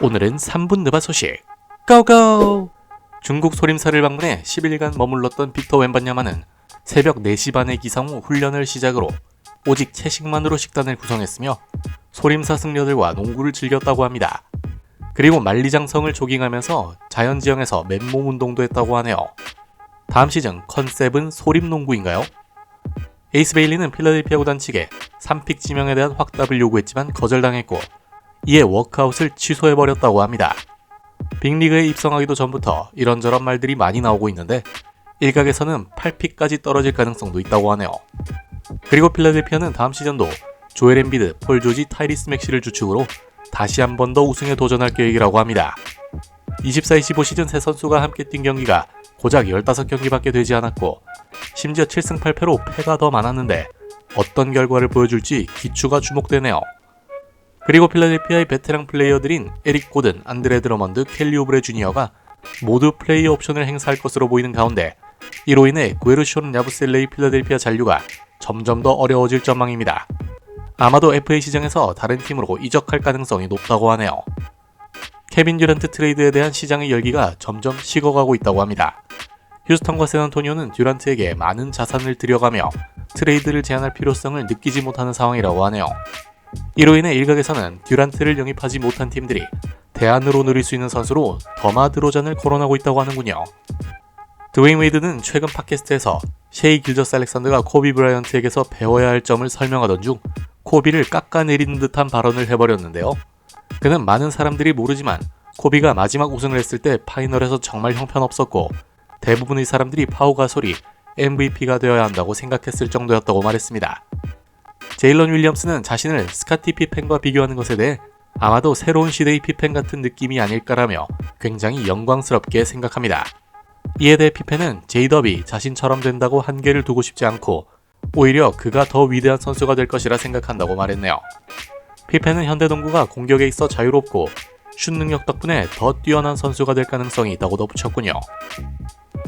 오늘은 3분 느바 소식. 고고! 중국 소림사를 방문해 10일간 머물렀던 빅터 웬반야마는 새벽 4시 반의 기상 후 훈련을 시작으로 오직 채식만으로 식단을 구성했으며 소림사 승려들과 농구를 즐겼다고 합니다. 그리고 만리장성을 조깅하면서 자연지형에서 맨몸 운동도 했다고 하네요. 다음 시즌 컨셉은 소림농구인가요? 에이스 베일리는 필라델피아 구단 측에 3픽 지명에 대한 확답을 요구했지만 거절당했고 이에 워크아웃을 취소해버렸다고 합니다. 빅리그에 입성하기도 전부터 이런저런 말들이 많이 나오고 있는데 일각에서는 8픽까지 떨어질 가능성도 있다고 하네요. 그리고 필라델피아는 다음 시즌도 조엘 엠비드, 폴 조지, 타이리스 맥시를 주축으로 다시 한 번 더 우승에 도전할 계획이라고 합니다. 24-25 시즌 세 선수가 함께 뛴 경기가 고작 15경기밖에 되지 않았고 심지어 7승 8패로 패가 더 많았는데 어떤 결과를 보여줄지 기추가 주목되네요. 그리고 필라델피아의 베테랑 플레이어들인 에릭 고든, 안드레 드러먼드, 켈리 오브레 주니어가 모두 플레이 옵션을 행사할 것으로 보이는 가운데 이로 인해 구에르쇼는 야부셀레이 필라델피아 잔류가 점점 더 어려워질 전망입니다. 아마도 FA 시장에서 다른 팀으로 이적할 가능성이 높다고 하네요. 케빈 듀란트 트레이드에 대한 시장의 열기가 점점 식어가고 있다고 합니다. 휴스턴과 샌안토니오는 듀란트에게 많은 자산을 들여가며 트레이드를 제한할 필요성을 느끼지 못하는 상황이라고 하네요. 이로 인해 일각에서는 듀란트를 영입하지 못한 팀들이 대안으로 누릴 수 있는 선수로 더마 드로잔을 거론하고 있다고 하는군요. 드웨인 웨이드는 최근 팟캐스트에서 셰이 길저스 알렉산드가 코비 브라이언트에게서 배워야 할 점을 설명하던 중 코비를 깎아내리는 듯한 발언을 해버렸는데요. 그는 많은 사람들이 모르지만 코비가 마지막 우승을 했을 때 파이널에서 정말 형편없었고 대부분의 사람들이 파우 가솔이 MVP가 되어야 한다고 생각했을 정도였다고 말했습니다. 제일런 윌리엄스는 자신을 스카티 피펜과 비교하는 것에 대해 아마도 새로운 시대의 피펜 같은 느낌이 아닐까라며 굉장히 영광스럽게 생각합니다. 이에 대해 피펜은 제이더비 자신처럼 된다고 한계를 두고 싶지 않고 오히려 그가 더 위대한 선수가 될 것이라 생각한다고 말했네요. 피펜은 현대농구가 공격에 있어 자유롭고 슛 능력 덕분에 더 뛰어난 선수가 될 가능성이 있다고 덧붙였군요.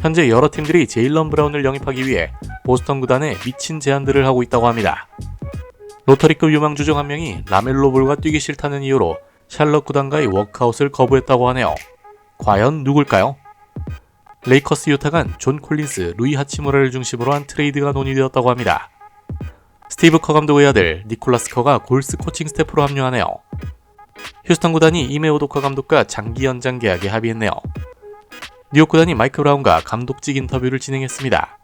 현재 여러 팀들이 제일런 브라운을 영입하기 위해 보스턴 구단에 미친 제안들을 하고 있다고 합니다. 로터리급 유망주 중한 명이 라멜로 볼과 뛰기 싫다는 이유로 샬럿 구단과의 워크아웃을 거부했다고 하네요. 과연 누굴까요? 레이커스 유타간 존 콜린스, 루이 하치무라를 중심으로 한 트레이드가 논의되었다고 합니다. 스티브 커 감독의 아들 니콜라스 커가 골스 코칭 스태프로 합류하네요. 휴스턴 구단이 이메 오도커 감독과 장기 연장 계약에 합의했네요. 뉴욕 구단이 마이크 브라운과 감독직 인터뷰를 진행했습니다.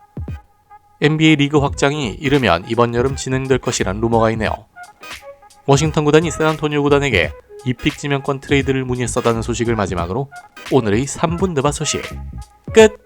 NBA 리그 확장이 이르면 이번 여름 진행될 것이란 루머가 있네요. 워싱턴 구단이 샌안토니오 구단에게 2픽 지명권 트레이드를 문의했었다는 소식을 마지막으로 오늘의 3분 드바 소식 끝!